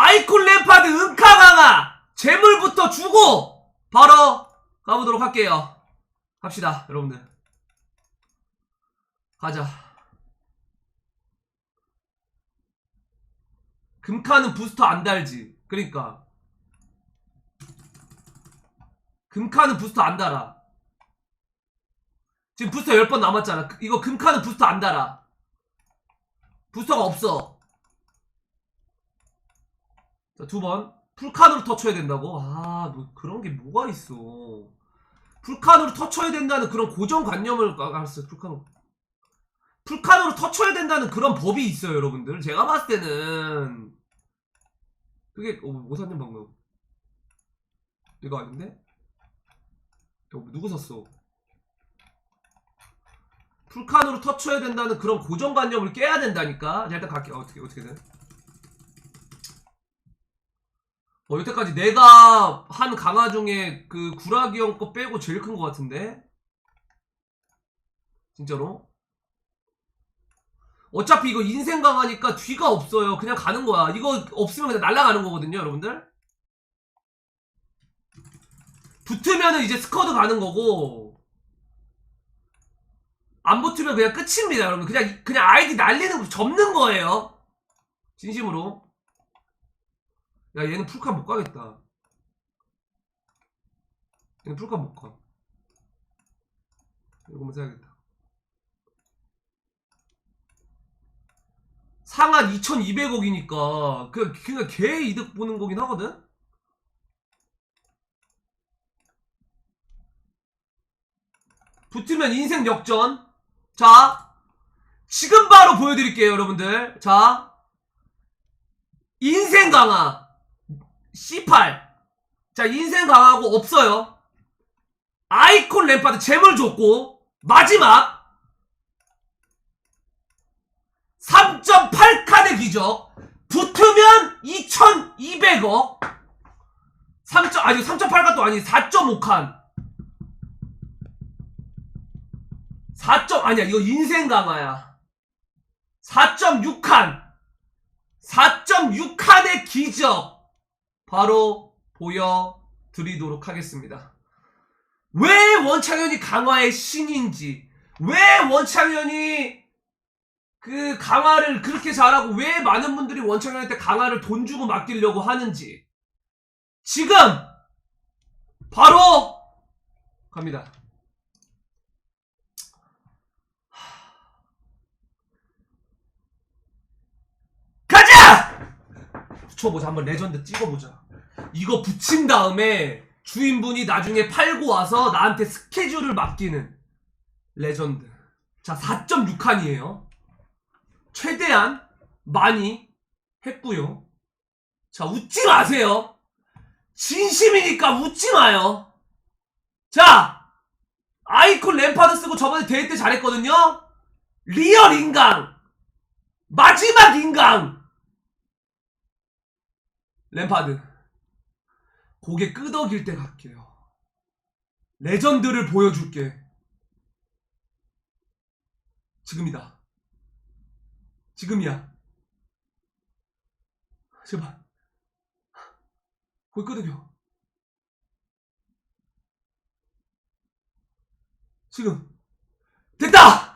아이콘 램파드 은카 강화 재물부터 주고 바로 가보도록 할게요. 갑시다, 여러분들. 가자. 금카는 부스터 안 달지. 그러니까 금카는 부스터 안 달아. 지금 부스터 10번 남았잖아. 그- 이거 금카는 부스터 안 달아. 부스터가 없어. 자, 두 번. 풀칸으로 터쳐야 된다고? 아, 뭐 그런 게 뭐가 있어. 풀칸으로 터쳐야 된다는 그런 고정관념을 아, 알았어요. 풀칸으로. 풀칸으로 터쳐야 된다는 그런 법이 있어요, 여러분들. 제가 봤을 때는 그게 어, 뭐 샀냐 방금? 이거 아닌데? 이거 누구 샀어? 풀칸으로 터쳐야 된다는 그런 고정관념을 깨야 된다니까. 자, 일단 갈게. 요 어떻게 어떻게든. 어, 여태까지 내가 한 강화 중에 그 구라기 형 거 빼고 제일 큰 것 같은데? 진짜로? 어차피 이거 인생 강화니까 뒤가 없어요. 그냥 가는 거야. 이거 없으면 그냥 날아가는 거거든요, 여러분들. 붙으면은 이제 스쿼드 가는 거고, 안 붙으면 그냥 끝입니다, 여러분. 그냥, 그냥 아이디 날리는 거, 접는 거예요. 진심으로. 야, 얘는 풀칸 못 가겠다. 얘는 풀칸 못 가. 이거만 사야겠다. 상한 2,200억이니까 그 그냥 개 이득 보는 거긴 하거든. 붙으면 인생 역전. 자, 지금 바로 보여드릴게요, 여러분들. 자, 인생 강화 C8. 자, 인생 강화하고 없어요. 아이콘 램파드 재물 줬고 마지막 3.8칸의 기적 붙으면 2,200억 3. 아니 3.8칸도 아니 4.5칸 4. 아니야 이거 인생 강화야 4.6칸 4.6칸의 기적 바로 보여드리도록 하겠습니다 왜 원창현이 강화의 신인지 왜 원창현이 그 강화를 그렇게 잘하고 왜 많은 분들이 원창현한테 강화를 돈 주고 맡기려고 하는지 지금 바로 갑니다. 가자! 붙여보자 한번 레전드 찍어보자. 이거 붙인 다음에 주인분이 나중에 팔고 와서 나한테 스케줄을 맡기는 레전드. 자 4.6칸이에요. 최대한 많이 했고요. 자, 웃지 마세요. 진심이니까 웃지 마요. 자, 아이콘 램파드 쓰고 저번에 대회 때 잘했거든요. 리얼 인강. 마지막 인강. 램파드. 고개 끄덕일 때 갈게요. 레전드를 보여줄게. 지금이다. 지금이야. 제발. 거기 끄덕여. 지금. 됐다!